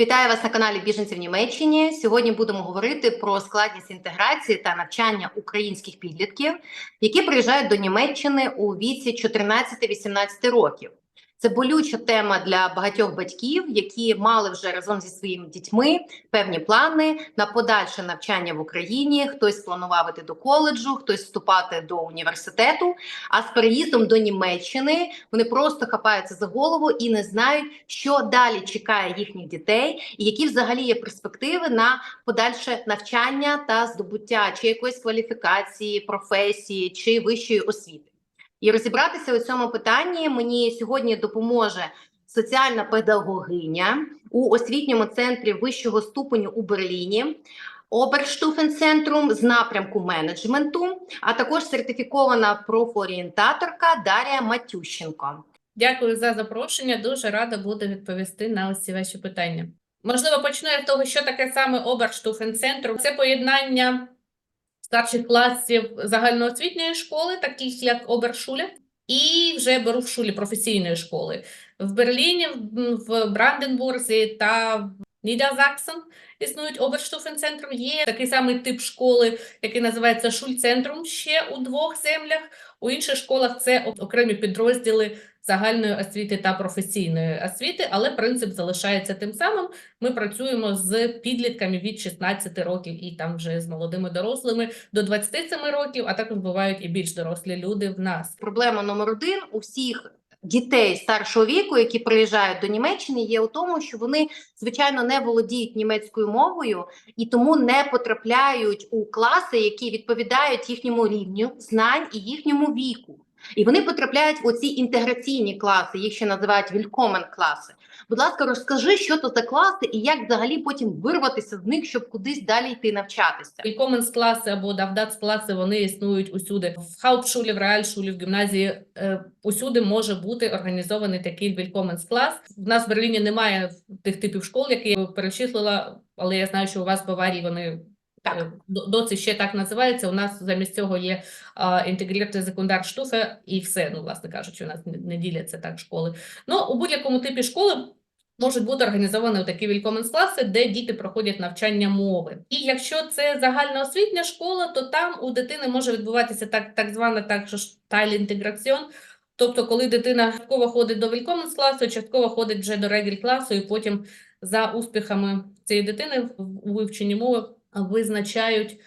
Вітаю вас на каналі Біженці в Німеччині. Сьогодні будемо говорити про складність інтеграції та навчання українських підлітків, які приїжджають до Німеччини у віці 14-18 років. Це болюча тема для багатьох батьків, які мали вже разом зі своїми дітьми певні плани на подальше навчання в Україні. Хтось планував іти до коледжу, хтось вступати до університету. А з переїздом до Німеччини вони просто хапаються за голову і не знають, що далі чекає їхніх дітей, і які взагалі є перспективи на подальше навчання та здобуття чи якоїсь кваліфікації, професії чи вищої освіти. І розібратися у цьому питанні мені сьогодні допоможе соціальна педагогиня у освітньому центрі вищого ступеню у Берліні. Оберштуфенцентрум з напрямку менеджменту, а також сертифікована профорієнтаторка Дар'я Матющенко. Дякую за запрошення. Дуже рада буду відповісти на усі ваші питання. Можливо, почну я з того, що таке саме Оберштуфенцентрум. Це поєднання старших класів загальноосвітньої школи, таких як Обершуля, і вже беру в шулі професійної школи. В Берліні, в- Бранденбурзі та в Нідерсаксен існують Оберштуфенцентрум. Є такий самий тип школи, який називається Шульцентрум ще у двох землях. У інших школах це окремі підрозділи загальної освіти та професійної освіти, але принцип залишається тим самим. Ми працюємо з підлітками від 16 років і там вже з молодими дорослими до 27 років, а також бувають і більш дорослі люди в нас. Проблема номер один у всіх дітей старшого віку, які приїжджають до Німеччини, є у тому, що вони звичайно не володіють німецькою мовою і тому не потрапляють у класи, які відповідають їхньому рівню знань і їхньому віку. І вони потрапляють в оці інтеграційні класи, їх ще називають вількомен класи. Будь ласка, розкажи, що то за класи і як взагалі потім вирватися з них, щоб кудись далі йти навчатися. Willkommens класи або давдац класи вони існують усюди. В хаупшулі, в реальшулі, в гімназії е, усюди може бути організований такий Willkommens клас. В нас в Берліні немає тих типів школ, які я перечислила, але я знаю, що у вас в Баварії вони Так. е, доці ще так називаються. У нас замість цього є інтегрірте секундарштуфе і все. Ну, власне кажучи, у нас не, діляться так школи. Ну, у будь-якому типі школи можуть бути організовані такі вількоменс-класи, де діти проходять навчання мови. І якщо це загальноосвітня школа, то там у дитини може відбуватися так, так звана також тайлінтеграціон. Тобто, коли дитина частково ходить до вількоменс-класу, частково ходить вже до регіль-класу, і потім за успіхами цієї дитини в- вивченні мови визначають,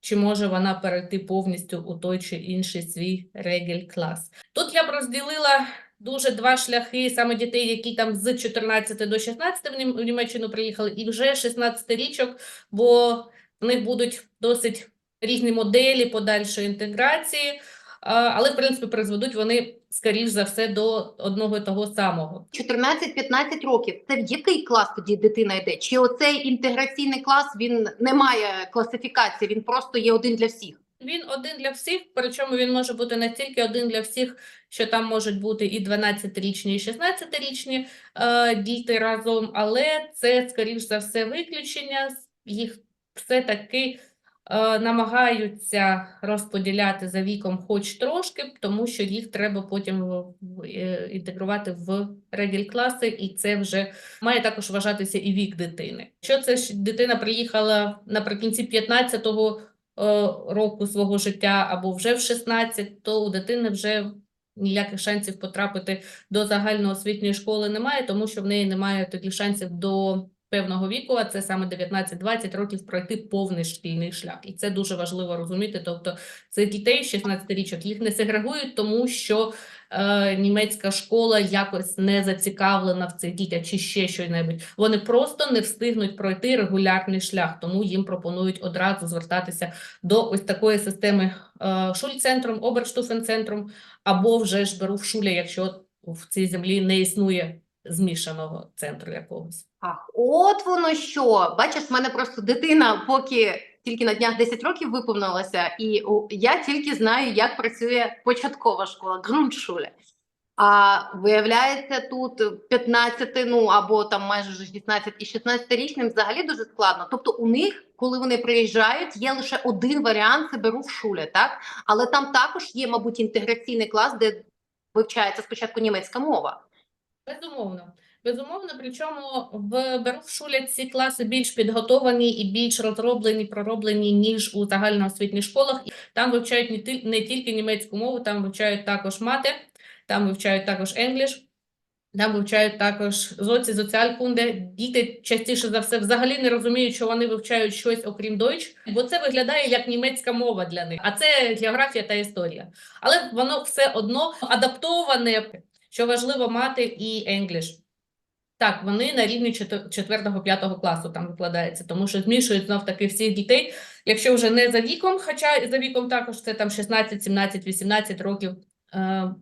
чи може вона перейти повністю у той чи інший свій регіль-клас. Тут я б розділила дуже два шляхи саме дітей, які там з 14 до 16 в Нім- Німеччину приїхали, і вже 16-річок, бо в них будуть досить різні моделі подальшої інтеграції, але, в принципі, призведуть вони, скоріш за все, до одного і того самого. 14-15 років. Це в який клас тоді дитина йде? Чи оцей інтеграційний клас він не має класифікації, він просто є один для всіх? Він один для всіх, причому він може бути не тільки один для всіх, що там можуть бути і 12-річні, і 16-річні е, діти разом, але це, скоріш за все, виключення. Їх все-таки е, намагаються розподіляти за віком хоч трошки, тому що їх треба потім в- е, інтегрувати в регіль-класи, і це вже має також вважатися і вік дитини. Якщо це ж дитина приїхала наприкінці 15-го е, року свого життя або вже в 16, то у дитини вже ніяких шансів потрапити до загальноосвітньої школи немає, тому що в неї немає таких шансів до певного віку, а це саме 19-20 років пройти повний шкільний шлях. І це дуже важливо розуміти. Тобто цих дітей 16 річок їх не сегрегують, тому що е, німецька школа якось не зацікавлена в цих дітях чи ще щось. Вони просто не встигнуть пройти регулярний шлях, тому їм пропонують одразу звертатися до ось такої системи е, шульцентром, оберштуфенцентром, або вже ж беру в шулі, якщо в цій землі не існує змішаного центру якогось. Ах, от воно що. Бачиш, в мене просто дитина, поки тільки на днях 10 років виповнилася, і я тільки знаю, як працює початкова школа, ґрунтшуля. А виявляється, тут 15, ну або там майже вже 16 і 16-річним взагалі дуже складно. Тобто, у них, коли вони приїжджають, є лише один варіант це беру в шулі, так? Але там також є, мабуть, інтеграційний клас, де вивчається спочатку німецька мова. Безумовно. Безумовно, причому в Берufschule ці класи більш підготовані і більш розроблені, пророблені, ніж у загальноосвітніх школах. Там вивчають не тільки німецьку мову, там вивчають також мати, там вивчають також енгліш, там вивчають також зоці, соціалькунде. Діти частіше за все взагалі не розуміють, що вони вивчають щось окрім дойч, бо це виглядає як німецька мова для них, а це географія та історія. Але воно все одно адаптоване, що важливо мати і енгліш. Так, вони на рівні 4-5 класу там викладаються, тому що змішують знов таки всіх дітей. Якщо вже не за віком, хоча за віком також це там 16, 17, 18 років. Е,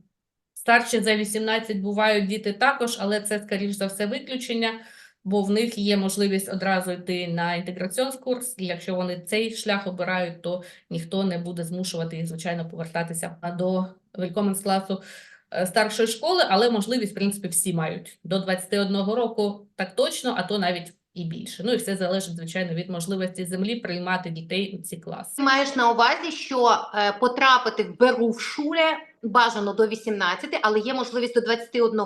старші за 18 бувають діти також, але це, скоріш за все, виключення, бо в них є можливість одразу йти на інтеграціонний курс, і якщо вони цей шлях обирають, то ніхто не буде змушувати їх, звичайно, повертатися до класу е, старшої школи, але можливість, в принципі, всі мають до 21 року так точно, а то навіть і більше. Ну і все залежить, звичайно, від можливості землі приймати дітей у ці класи. Маєш на увазі, що е, потрапити в беру в шуле бажано до 18, але є можливість до 21,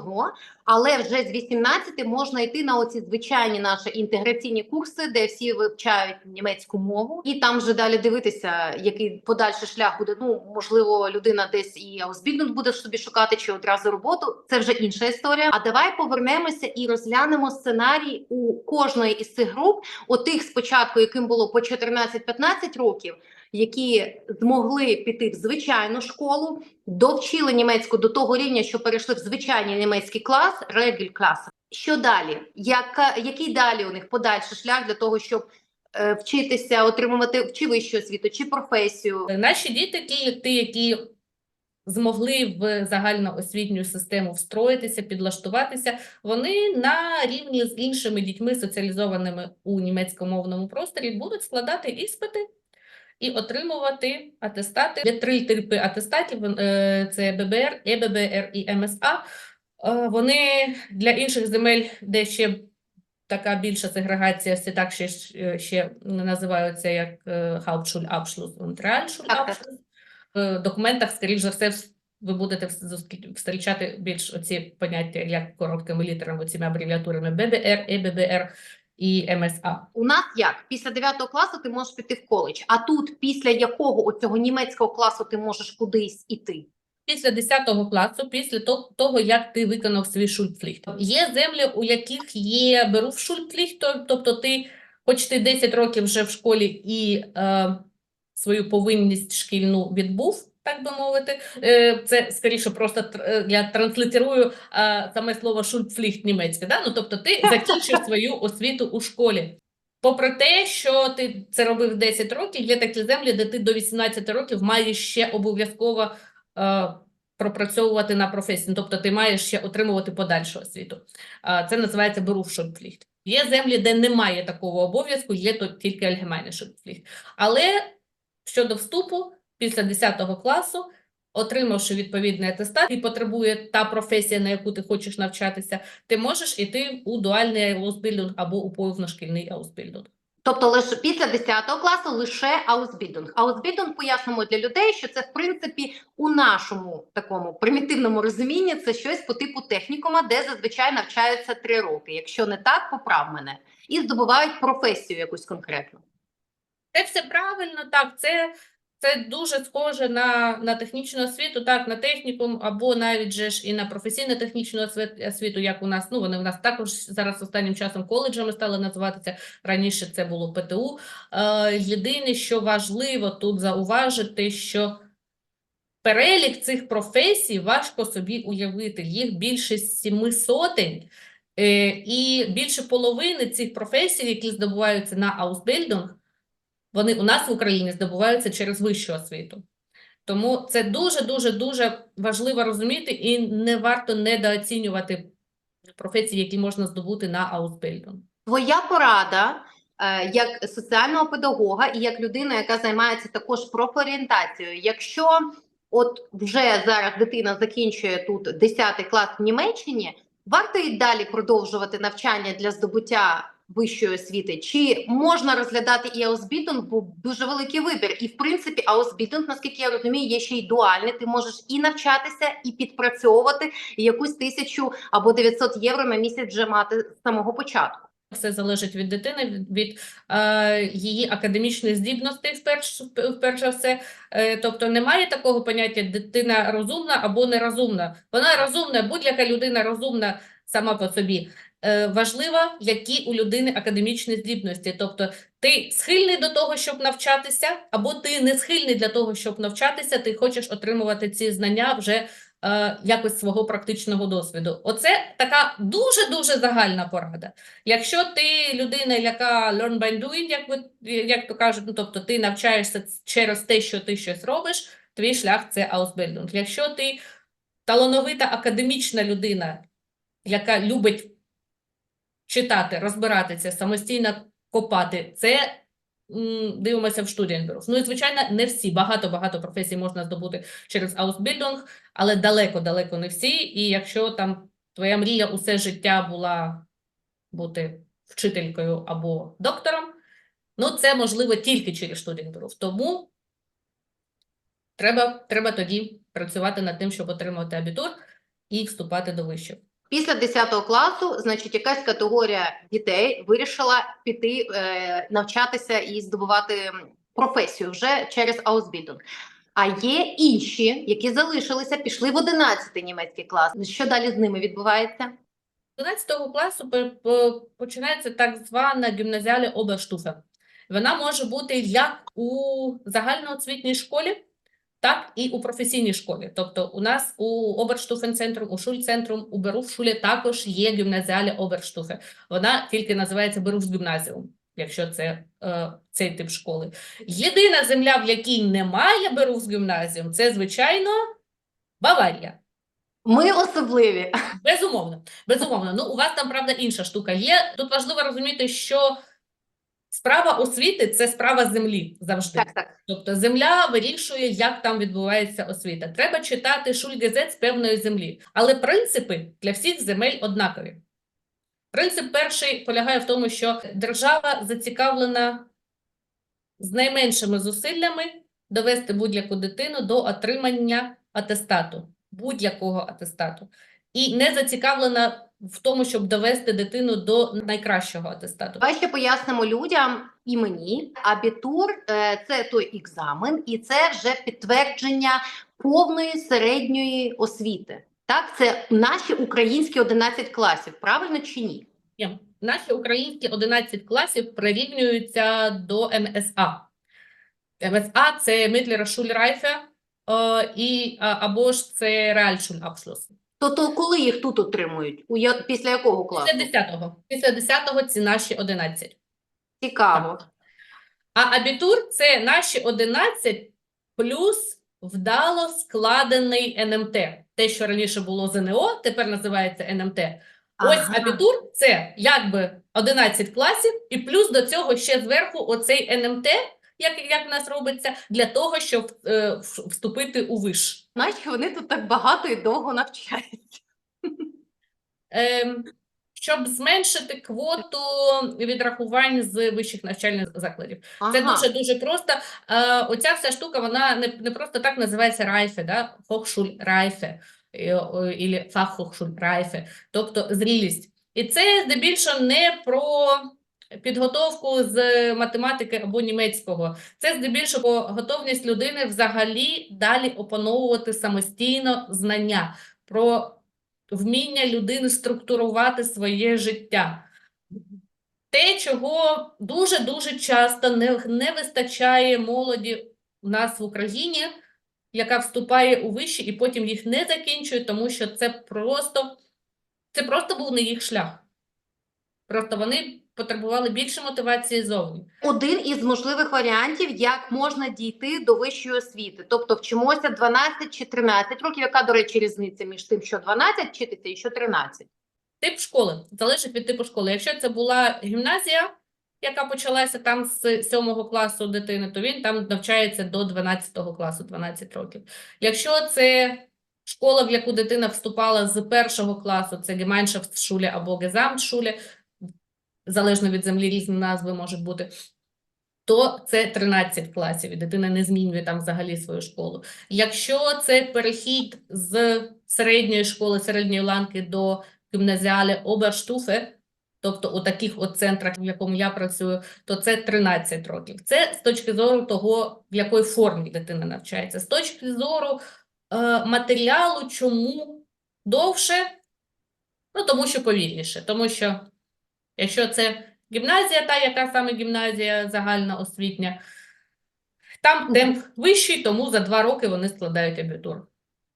але вже з 18 можна йти на оці звичайні наші інтеграційні курси, де всі вивчають німецьку мову, і там вже далі дивитися, який подальший шлях буде. Ну можливо, людина десь і аусбільдинг буде собі шукати чи одразу роботу. Це вже інша історія. А давай повернемося і розглянемо сценарій у кожної із цих груп, отих спочатку, яким було по 14-15 років, які змогли піти в звичайну школу, довчили німецьку до того рівня, що перейшли в звичайний німецький клас, регіль клас. Що далі? Яка, який далі у них подальший шлях для того, щоб е, вчитися, отримувати чи вищу освіту, чи професію? Наші діти, ті, які змогли в загальноосвітню систему встроїтися, підлаштуватися, вони на рівні з іншими дітьми, соціалізованими у німецькомовному просторі, будуть складати іспити і отримувати атестати. Є три типи атестатів: е, це ББР, ЕББР і МСА. Е, Вони для інших земель, де ще така більша сегрегація, все так ще, ще називаються як е, Hauptschulabschluss und Realschulabschluss. В документах, скоріш за все, ви будете зустрічати більш оці поняття як короткими літерами, цими абревіатурами ББР, ЕББР і МСА. У нас як після 9 класу ти можеш піти в коледж, а тут після якого оцього німецького класу ти можеш кудись іти? Після 10 класу, після того, як ти виконав свій шульпфліхт. Є землі, у яких є берув шульпфліхт, то- тобто ти, хоч ти 10 років вже в школі і е, свою повинність шкільну відбув, так би мовити. Е, це скоріше просто е, я транслітерую е, саме слово шульпфліхт німецьке. Да? Ну, тобто ти закінчив свою освіту у школі. Попри те, що ти це робив 10 років, є такі землі, де ти до 18 років маєш ще обов'язково е, пропрацьовувати на професії, тобто ти маєш ще отримувати подальшу освіту. Е, Це називається Berufsschulpflicht. Є землі, де немає такого обов'язку, є то тільки Allgemeine Schulpflicht. Але щодо вступу після 10 класу, отримавши відповідний атестат, і потребує та професія, на яку ти хочеш навчатися, ти можеш іти у дуальний Ausbildung або у повношкільний Ausbildung. Тобто лише після 10 класу лише аусбільдинг. Аусбільдинг пояснимо для людей, що це в принципі у нашому такому примітивному розумінні це щось по типу технікума, де зазвичай навчаються 3 роки. Якщо не так, поправ мене і здобувають професію якусь конкретну. Це все правильно, так, це, це дуже схоже на, на технічну освіту, так, на технікум, або навіть же ж і на професійно-технічну освіту, як у нас, ну, вони в нас також зараз останнім часом коледжами стали називатися, раніше це було ПТУ. Е, єдине, що важливо тут зауважити, що перелік цих професій важко собі уявити, їх більше сіми сотень, е, і більше половини цих професій, які здобуваються на Аусбільдинг, вони у нас в Україні здобуваються через вищу освіту. Тому це дуже-дуже дуже важливо розуміти і не варто недооцінювати професії, які можна здобути на Аусбільдинг. Твоя порада е, як соціального педагога і як людина, яка займається також профорієнтацією. Якщо от вже зараз дитина закінчує тут 10 клас в Німеччині, варто і далі продовжувати навчання для здобуття вищої освіти, чи можна розглядати і Аусбільдинг, бо дуже великий вибір. І в принципі, Аусбільдинг, наскільки я розумію, є ще й дуальний. Ти можеш і навчатися, і підпрацьовувати, і якусь тисячу або 900 євро на місяць вже мати з самого початку. Все залежить від дитини, від е, її академічних здібностей, вперше, вперше все. Е, тобто немає такого поняття дитина розумна або нерозумна. Вона розумна, будь-яка людина розумна сама по собі. Е, важливо, які у людини академічні здібності. Тобто ти схильний до того, щоб навчатися, або ти не схильний для того, щоб навчатися, ти хочеш отримувати ці знання вже е, якось свого практичного досвіду. Оце така дуже-дуже загальна порада. Якщо ти людина, яка learn by doing, як, ви, як то кажуть, ну, тобто ти навчаєшся через те, що ти щось робиш, твій шлях – це Ausbildung. Якщо ти талановита академічна людина, яка любить читати, розбиратися, самостійно копати, це дивимося в Studienberuf. Ну і, звичайно, не всі. Багато-багато професій можна здобути через Ausbildung, але далеко-далеко не всі. І якщо там твоя мрія усе життя була бути вчителькою або доктором, ну це можливо тільки через Studienberuf. Тому треба, треба тоді працювати над тим, щоб отримати абітур і вступати до вишів. Після 10 класу, значить, якась категорія дітей вирішила піти е, навчатися і здобувати професію вже через Аусбільдинг. А є інші, які залишилися, пішли в 11 німецький клас. Що далі з ними відбувається? 11 класу починається так звана гімназіальна оберштуфе. Вона може бути як у загальноосвітній школі, так і у професійній школі. Тобто у нас у Оберштуфенцентрум, у Шульцентрум, у Берufschule також є гімназіальна оберштуфе. Вона тільки називається Berufsgymnasium, якщо це е, цей тип школи. Єдина земля, в якій немає Berufsgymnasium, це, звичайно, Баварія. Ми особливі. Безумовно, безумовно. Ну, у вас там, правда, інша штука є. Тут важливо розуміти, що справа освіти – це справа землі завжди. Так, так. Тобто земля вирішує, як там відбувається освіта. Треба читати шульгезет з певної землі. Але принципи для всіх земель однакові. Принцип перший полягає в тому, що держава зацікавлена з найменшими зусиллями довести будь-яку дитину до отримання атестату, будь-якого атестату. І не зацікавлена в тому, щоб довести дитину до найкращого атестату. Давай ще пояснимо людям і мені. Абітур е, це той екзамен, і це вже підтвердження повної середньої освіти. Так, це наші українські 11 класів, правильно чи ні? Ні. Наші українські 11 класів прирівнюються до МСА. МСА – це Mittlere Schulreife, е, і, або ж це Realschulabschluss. То, то коли їх тут отримують? У я- після якого класу? Після 10-го. Після 10-го ці наші 11. Цікаво. А абітур – це наші 11 плюс вдало складений НМТ. Те, що раніше було ЗНО, тепер називається НМТ. Ось Ага. абітур – це якби 11 класів, і плюс до цього ще зверху оцей НМТ, як, як в нас робиться, для того, щоб е, вступити у виш. Нащо вони тут так багато і довго навчаються? Ем, щоб зменшити квоту відрахувань з вищих навчальних закладів. Це дуже-дуже просто. Е, оця вся штука, вона не, не просто так називається Райфе, да? Hochschulreife, е, о, ілі Fachhochschulreife, тобто зрілість. І це здебільшого не про підготовку з математики або німецького. Це здебільшого готовність людини взагалі далі опановувати самостійно знання, про вміння людини структурувати своє життя. Те, чого дуже-дуже часто не, не вистачає молоді у нас в Україні, яка вступає у виші і потім їх не закінчує, тому що це просто, це просто був не їх шлях. Просто вони потребували більше мотивації зовні. Один із можливих варіантів, як можна дійти до вищої освіти. Тобто вчимося 12 чи 13 років. Яка, до речі, різниця між тим, що 12 вчитися і що 13? Тип школи залежить від типу школи. Якщо це була гімназія, яка почалася там з 7 класу дитини, то він там навчається до 12 класу, 12 років. Якщо це школа, в яку дитина вступала з першого класу, це Gemeinschaftsschule або Gesamtschule, залежно від землі різні назви можуть бути, то це 13 класів, і дитина не змінює там взагалі свою школу. Якщо це перехід з середньої школи, середньої ланки до гімназіали Оберштуфе, тобто у таких от центрах, в якому я працюю, то це 13 років. Це з точки зору того, в якої формі дитина навчається. З точки зору е, матеріалу, чому довше? Ну, тому що повільніше. Тому що якщо це гімназія, та яка саме гімназія загальноосвітня, там темп вищий, тому за два роки вони складають абітур.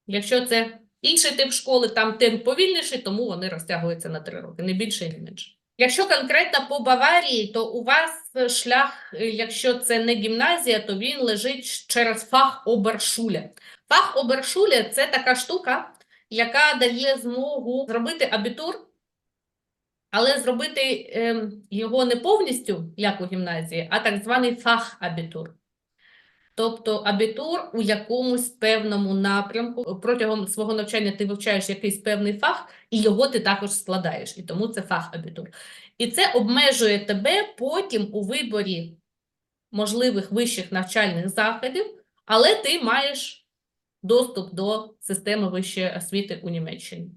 Якщо це інший тип школи, там темп повільніший, тому вони розтягуються на три роки, не більше, ні менше. Якщо конкретно по Баварії, то у вас шлях, е, якщо це не гімназія, то він лежить через фах обершуля. Фах обершуля – це така штука, яка дає змогу зробити абітур, але зробити ем, його не повністю, як у гімназії, а так званий фах-абітур. Тобто абітур у якомусь певному напрямку. Протягом свого навчання ти вивчаєш якийсь певний фах, і його ти також складаєш. І тому це фах-абітур. І це обмежує тебе потім у виборі можливих вищих навчальних заходів, але ти маєш доступ до системи вищої освіти у Німеччині.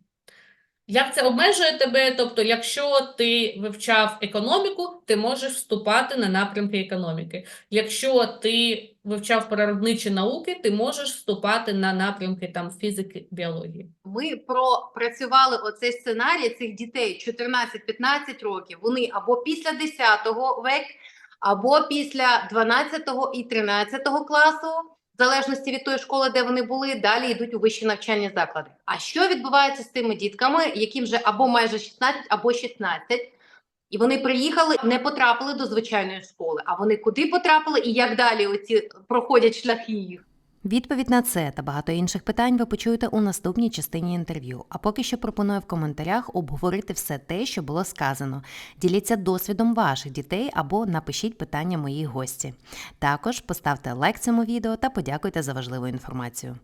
Як це обмежує тебе? Тобто, якщо ти вивчав економіку, ти можеш вступати на напрямки економіки. Якщо ти вивчав природничі науки, ти можеш вступати на напрямки там фізики, біології. Ми пропрацювали оцей сценарій цих дітей 14-15 років. Вони або після 10-го век, або після 12-го і 13-го класу, в залежності від тої школи, де вони були, далі йдуть у вищі навчальні заклади. А що відбувається з тими дітками, яким вже або майже 16, або 16, і вони приїхали, не потрапили до звичайної школи. А вони куди потрапили і як далі оці проходять шляхи їх? Відповідь на це та багато інших питань ви почуєте у наступній частині інтерв'ю. А поки що пропоную в коментарях обговорити все те, що було сказано. Діліться досвідом ваших дітей або напишіть питання моїй гості. Також поставте лайк цьому відео та подякуйте за важливу інформацію.